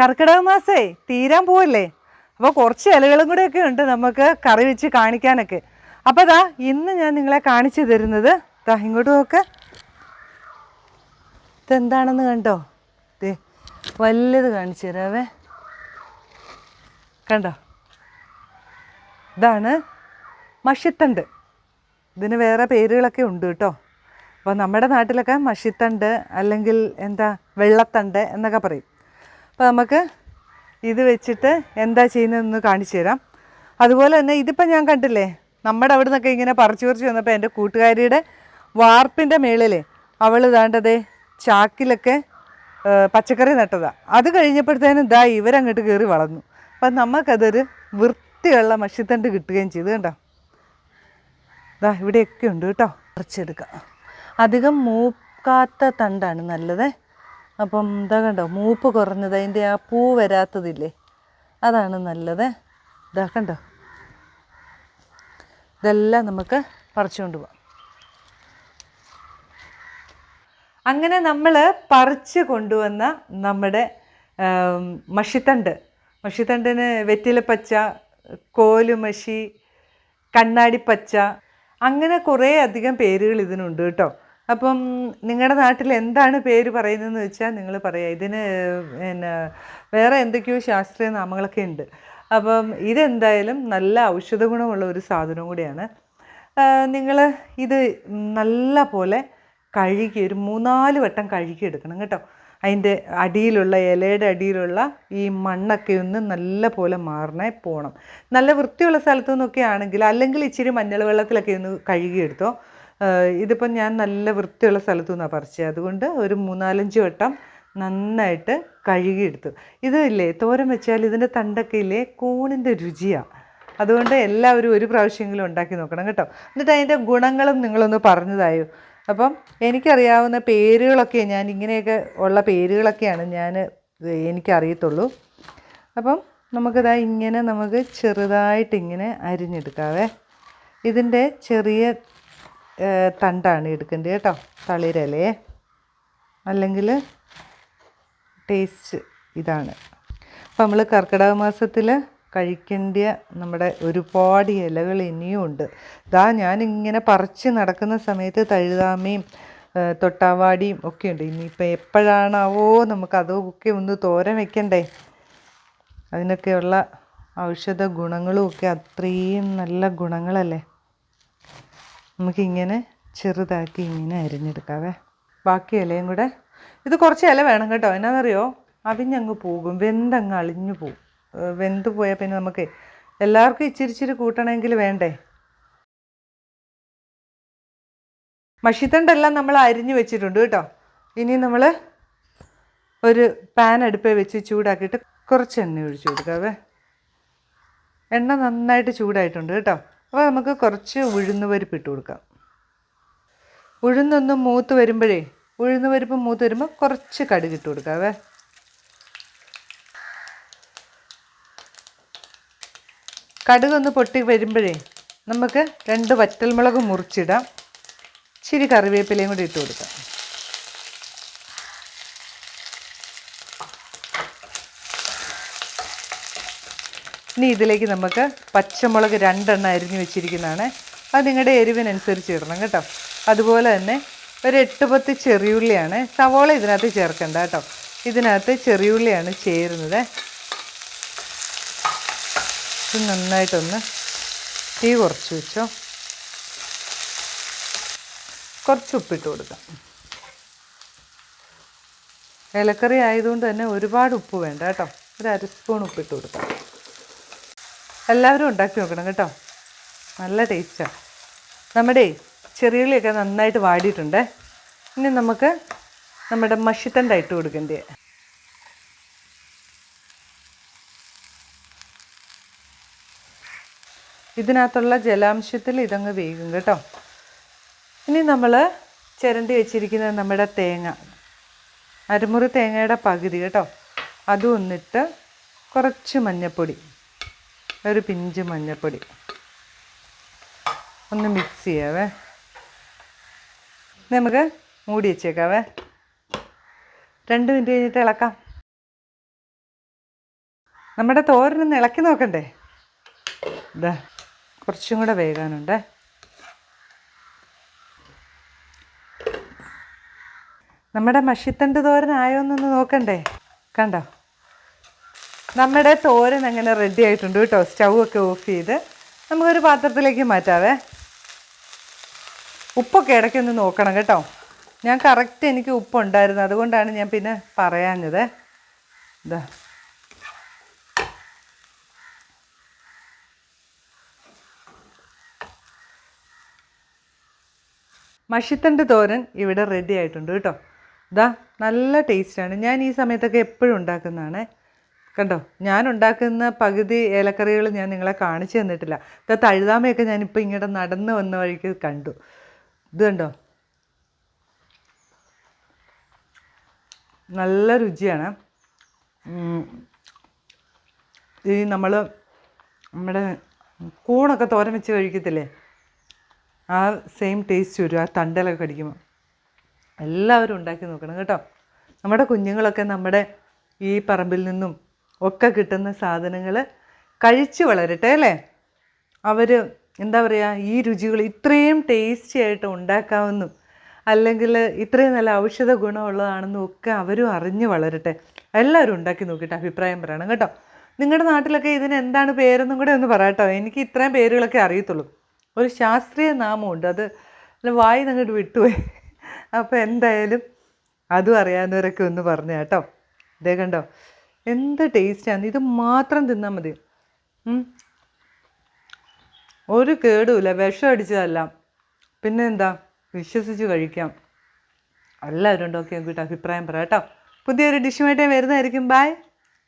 കർക്കിടക മാസേ തീരാൻ പോവല്ലേ? അപ്പോൾ കുറച്ച് ഇലകളും കൂടെയൊക്കെ ഉണ്ട് നമുക്ക് കറി വെച്ച് കാണിക്കാനൊക്കെ. അപ്പോൾ ദാ ഇന്ന് ഞാൻ നിങ്ങളെ കാണിച്ചു തരുന്നത്. ദാ ഇങ്ങോട്ട് നോക്ക്. ഇതെന്താണെന്ന് കണ്ടോ? ദേ വലുത് കാണിച്ചു തരാവേ. കണ്ടോ? ഇതാണ് മഷിത്തണ്ട്. ഇതിന് വേറെ പേരുകളൊക്കെ ഉണ്ട് കേട്ടോ. അപ്പോൾ നമ്മുടെ നാട്ടിലൊക്കെ മഷിത്തണ്ട് അല്ലെങ്കിൽ എന്താ വെള്ളത്തണ്ട് എന്നൊക്കെ പറയും. അപ്പോൾ നമുക്ക് ഇത് വെച്ചിട്ട് എന്താ ചെയ്യുന്നതെന്ന് കാണിച്ചു തരാം. അതുപോലെ തന്നെ ഇതിപ്പോൾ ഞാൻ കണ്ടില്ലേ നമ്മുടെ അവിടെ നിന്നൊക്കെ ഇങ്ങനെ പറിച്ചു പറിച്ച് വന്നപ്പോൾ എന്റെ കൂട്ടുകാരിയുടെ വാർപ്പിന്റെ മേളിൽ അവൾ ഇതാണ്ടതേ ചാക്കിലൊക്കെ പച്ചക്കറി നട്ടതാണ് അത് കഴിഞ്ഞപ്പോഴത്തേനും ഇതാ ഇവരങ്ങോട്ട് കയറി വളർന്നു. അപ്പം നമുക്കതൊരു വൃത്തിയുള്ള മഷിത്തണ്ട് കിട്ടുകയും ചെയ്തു കേട്ടോ ഇതാ ഇവിടെയൊക്കെ ഉണ്ട് കേട്ടോ. പറിച്ചെടുക്കാം. അധികം മൂക്കാത്ത തണ്ടാണ് നല്ലത്. അപ്പം ഇതാ കണ്ടോ മൂപ്പ് കുറഞ്ഞത് അതിന്റെ ആ പൂ വരാത്തതില്ലേ? അതാണ് നല്ലത്. ഇതാ കണ്ടോ ഇതെല്ലാം നമുക്ക് പറിച്ചുകൊണ്ട് പോവാം. അങ്ങനെ നമ്മൾ പറിച്ച് കൊണ്ടുവന്ന നമ്മുടെ മഷിത്തണ്ട്. മഷിത്തണ്ടിന് വെറ്റിലപ്പച്ച കോലുമഷി കണ്ണാടിപ്പച്ച അങ്ങനെ കുറേ അധികം പേരുകൾ ഇതിനുണ്ട് കേട്ടോ. അപ്പം നിങ്ങളുടെ നാട്ടിൽ എന്താണ് പേര് പറയുന്നതെന്ന് വെച്ചാൽ നിങ്ങൾ പറയാം. ഇതിന് പിന്നെ വേറെ എന്തൊക്കെയോ ശാസ്ത്രീയ നാമങ്ങളൊക്കെ ഉണ്ട്. അപ്പം ഇതെന്തായാലും നല്ല ഔഷധ ഗുണമുള്ള ഒരു സാധനവും കൂടിയാണ്. നിങ്ങൾ ഇത് നല്ല പോലെ കഴുകി ഒരു മൂന്നാൽ വട്ടം കഴുകി എടുക്കണം കേട്ടോ. അതിന്റെ അടിയിലുള്ള ഇലയുടെ അടിയിലുള്ള ഈ മണ്ണൊക്കെ ഒന്ന് നല്ല പോലെ മാറണേ പോകണം നല്ല വൃത്തിയുള്ള സ്ഥലത്തു നിന്നൊക്കെ ആണെങ്കിൽ അല്ലെങ്കിൽ ഇച്ചിരി മഞ്ഞൾ വെള്ളത്തിലൊക്കെ ഒന്ന് കഴുകിയെടുത്തോ ഇതിപ്പം ഞാൻ നല്ല വൃത്തിയുള്ള സ്ഥലത്തു നിന്നാണ് പറിച്ചത്. അതുകൊണ്ട് ഒരു മൂന്നാലഞ്ച് വട്ടം നന്നായിട്ട് കഴുകിയെടുത്തു. ഇത് ഇല്ലേ തോരൻ വെച്ചാൽ ഇതിന്റെ തണ്ടൊക്കെ ഇല്ലേ കൂണിന്റെ രുചിയാണ്. അതുകൊണ്ട് എല്ലാവരും ഒരു പ്രാവശ്യമെങ്കിലും ഉണ്ടാക്കി നോക്കണം കേട്ടോ. എന്നിട്ട് അതിന്റെ ഗുണങ്ങളും നിങ്ങളൊന്ന് പറഞ്ഞതായോ അപ്പം എനിക്കറിയാവുന്ന പേരുകളൊക്കെ ഞാൻ ഇങ്ങനെയൊക്കെ ഉള്ള പേരുകളൊക്കെയാണ് ഞാൻ എനിക്കറിയത്തുള്ളൂ. അപ്പം നമുക്കിതാ ഇങ്ങനെ നമുക്ക് ചെറുതായിട്ടിങ്ങനെ അരിഞ്ഞെടുക്കാവേ. ഇതിന്റെ ചെറിയ തണ്ടാണ് എടുക്കേണ്ടത് കേട്ടോ തളിരലേ. അല്ലെങ്കിൽ ടേസ്റ്റ് ഇതാണ്. അപ്പം നമ്മൾ കർക്കിടക മാസത്തിൽ കഴിക്കേണ്ട നമ്മുടെ ഒരുപാട് ഇലകൾ ഇനിയും ഉണ്ട്. ഇതാ ഞാനിങ്ങനെ പറിച്ച് നടക്കുന്ന സമയത്ത് തഴുതാമയും തൊട്ടാവാടിയും ഒക്കെ ഉണ്ട്. ഇനിയിപ്പോൾ എപ്പോഴാണാവോ നമുക്ക് അതൊക്കെ ഒന്ന് തോരൻ വെക്കണ്ടേ? അതിനൊക്കെയുള്ള ഔഷധ ഗുണങ്ങളും ഒക്കെ അത്രയും നല്ല ഗുണങ്ങളല്ലേ? നമുക്കിങ്ങനെ ചെറുതാക്കി ഇങ്ങനെ അരിഞ്ഞെടുക്കാവേ. ബാക്കി ഇലയും കൂടെ. ഇത് കുറച്ച് ഇല വേണം കേട്ടോ. എന്നാന്നറിയോ? അവിഞ്ഞങ്ങ് പോകും. വെന്തങ്ങ് അളിഞ്ഞു പോകും. വെന്ത് പോയാൽ പിന്നെ നമുക്ക് എല്ലാവർക്കും ഇച്ചിരി ഇച്ചിരി കൂട്ടണമെങ്കിൽ വേണ്ടേ? മഷിത്തണ്ടെല്ലാം നമ്മൾ അരിഞ്ഞു വെച്ചിട്ടുണ്ട് കേട്ടോ. ഇനി നമ്മൾ ഒരു പാൻ അടുപ്പ് വെച്ച് ചൂടാക്കിയിട്ട് കുറച്ച് എണ്ണ ഒഴിച്ചു കൊടുക്കാവേ. എണ്ണ നന്നായിട്ട് ചൂടായിട്ടുണ്ട് കേട്ടോ. അപ്പോൾ നമുക്ക് കുറച്ച് ഉഴുന്ന് പരിപ്പ് ഇട്ട് കൊടുക്കാം. ഉഴുന്നൊന്ന് മൂത്ത് വരുമ്പോഴേ ഉഴുന്ന് പരിപ്പ് മൂത്ത് വരുമ്പോൾ കുറച്ച് കടുക് ഇട്ട് കൊടുക്കാവേ കടുകൊന്ന് പൊട്ടി വരുമ്പോഴേ നമുക്ക് രണ്ട് വറ്റൽമുളക് മുറിച്ചിടാം. ഇച്ചിരി കറിവേപ്പിലയും കൂടി ഇട്ട് കൊടുക്കാം. ഇനി ഇതിലേക്ക് നമുക്ക് പച്ചമുളക് രണ്ടെണ്ണം അരിഞ്ഞ് വെച്ചിരിക്കുന്നതാണ്. അത് നിങ്ങളുടെ എരിവിനനുസരിച്ച് ഇടണം കേട്ടോ. അതുപോലെ തന്നെ ഒരു എട്ട് പത്ത് ചെറിയുള്ളിയാണ്. സവോള ഇതിനകത്ത് ചേർക്കണ്ട കേട്ടോ. ഇതിനകത്ത് ചെറിയുള്ളിയാണ് ചേരുന്നത്. ഇത് നന്നായിട്ടൊന്ന് തീ കുറച്ച് വെച്ചോ. കുറച്ച് ഉപ്പിട്ട് കൊടുക്കാം. ഇലക്കറി ആയതുകൊണ്ട് തന്നെ ഒരുപാട് ഉപ്പ് വേണ്ട കേട്ടോ. ഒരു അര സ്പൂൺ ഉപ്പിട്ട് കൊടുക്കാം. എല്ലാവരും ഉണ്ടാക്കി നോക്കണം കേട്ടോ. നല്ല ടേസ്റ്റാണ് നമ്മുടെ ചെറിയുള്ളിയൊക്കെ നന്നായിട്ട് വാടിയിട്ടുണ്ട്. ഇനി നമുക്ക് നമ്മുടെ മഷിത്തണ്ട ഇട്ട് കൊടുക്കേണ്ടത് ഇതിനകത്തുള്ള ജലാംശത്തിൽ ഇതങ്ങ് വേകും കേട്ടോ. ഇനി നമ്മൾ ചിരണ്ടി വെച്ചിരിക്കുന്നത് നമ്മുടെ തേങ്ങ. അരമുറി തേങ്ങയുടെ പകുതി കേട്ടോ. അതും ഒന്നിട്ട് കുറച്ച് മഞ്ഞൾപ്പൊടി ഒരു പിഞ്ച് മഞ്ഞൾപ്പൊടി. ഒന്ന് മിക്സ് ചെയ്യാവേ. നമുക്ക് മൂടി വെച്ചേക്കാവേ. രണ്ട് മിനിറ്റ് കഴിഞ്ഞിട്ട് ഇളക്കാം. നമ്മുടെ തോരനൊന്ന് ഇളക്കി നോക്കണ്ടേ? ഇതാ കുറച്ചും കൂടെ വേകാനുണ്ട്. നമ്മുടെ മഷിത്തണ്ട് തോരൻ എന്നൊന്ന് നോക്കണ്ടേ? കണ്ടോ? നമ്മുടെ തോരൻ അങ്ങനെ റെഡി ആയിട്ടുണ്ട് കേട്ടോ. സ്റ്റൗ ഒക്കെ ഓഫ് ചെയ്ത് നമുക്കൊരു പാത്രത്തിലേക്ക് മാറ്റാവേ. ഉപ്പൊക്കെ ഇടയ്ക്കൊന്ന് നോക്കണം കേട്ടോ. ഞാൻ കറക്റ്റ് എനിക്ക് ഉപ്പുണ്ടായിരുന്നു അതുകൊണ്ടാണ് ഞാൻ പിന്നെ പറയാഞ്ഞത്. ഇതാ മഷിത്തണ്ട് തോരൻ ഇവിടെ റെഡി ആയിട്ടുണ്ട് കേട്ടോ. ഇതാ നല്ല ടേസ്റ്റാണ് ഞാൻ ഈ സമയത്തൊക്കെ എപ്പോഴും ഉണ്ടാക്കുന്നതാണ്. കണ്ടോ? ഞാൻ ഉണ്ടാക്കുന്ന പകുതി ഏലക്കറികൾ ഞാൻ നിങ്ങളെ കാണിച്ചു തന്നിട്ടില്ല. ഇത് തഴുതാമയൊക്കെ ഞാനിപ്പോൾ ഇങ്ങോട്ട് നടന്ന് വന്ന വഴിക്ക് കണ്ടു. ഇത് കണ്ടോ? നല്ല രുചിയാണ്. ഈ നമ്മൾ നമ്മുടെ കൂണൊക്കെ തോരൻ വെച്ച് കഴിക്കത്തില്ലേ? ആ സെയിം ടേസ്റ്റ് വരും. ആ തണ്ടലൊക്കെ കടിക്കുമ്പോൾ എല്ലാവരും ഉണ്ടാക്കി നോക്കണം കേട്ടോ. നമ്മുടെ കുഞ്ഞുങ്ങളൊക്കെ നമ്മുടെ ഈ പറമ്പിൽ നിന്നും ഒക്കെ കിട്ടുന്ന സാധനങ്ങൾ കഴിച്ച് വളരട്ടെ അല്ലേ? അവർ എന്താ പറയുക ഈ രുചികൾ ഇത്രയും ടേസ്റ്റി ആയിട്ട് ഉണ്ടാക്കാമെന്നും അല്ലെങ്കിൽ ഇത്രയും നല്ല ഔഷധ ഗുണമുള്ളതാണെന്നും ഒക്കെ അവരും അറിഞ്ഞ് വളരട്ടെ. എല്ലാവരും ഉണ്ടാക്കി നോക്കിയിട്ട് അഭിപ്രായം പറയണം കേട്ടോ. നിങ്ങളുടെ നാട്ടിലൊക്കെ ഇതിന് എന്താണ് പേരെന്നും കൂടെ ഒന്ന് പറയാട്ടോ എനിക്ക് ഇത്രയും പേരുകളൊക്കെ അറിയത്തുള്ളൂ. ഒരു ശാസ്ത്രീയ നാമമുണ്ട്. അത് വായി നിങ്ങോട്ട് വിട്ടുപോയി. അപ്പോൾ എന്തായാലും അതും അറിയാവുന്നവരൊക്കെ ഒന്ന് പറഞ്ഞു കേട്ടോ. ഇതേ കണ്ടോ? എന്ത് ടേസ്റ്റാണ് ഇത് മാത്രം തിന്നാൽ മതി. ഒരു കേടുമില്ല വിഷം അടിച്ചതല്ല. പിന്നെ എന്താ വിശ്വസിച്ച് കഴിക്കാം. എല്ലാവരും ഉണ്ടാക്കി നോക്കിയിട്ട് അഭിപ്രായം പറയാം കേട്ടോ. പുതിയൊരു ഡിഷുമായിട്ട് വരുന്നതായിരിക്കും. ബൈ